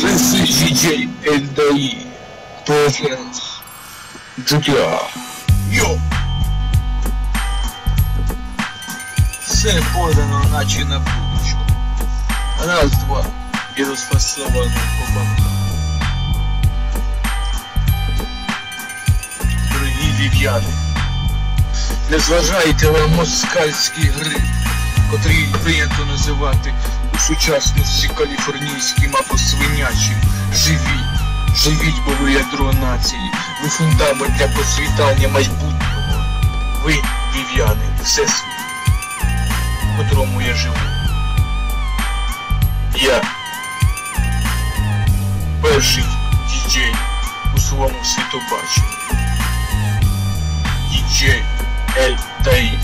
DJ LDI presents GTA. Йо! Все подано, наче на будочку. Раз, два. І розфасовано по банкам. Дорогі львів'яни, не зважайте на москальський гриб, котрий прийнято називати сучасності каліфорнійським або свинячим. Живіть, живіть, бо ви ядро нації, ви фундамент для процвітання майбутнього. Ви, львів'яни, всесвіт, в котрому я живу. Я перший діджей у своєму світобаченні. Діджей Ель Таїн.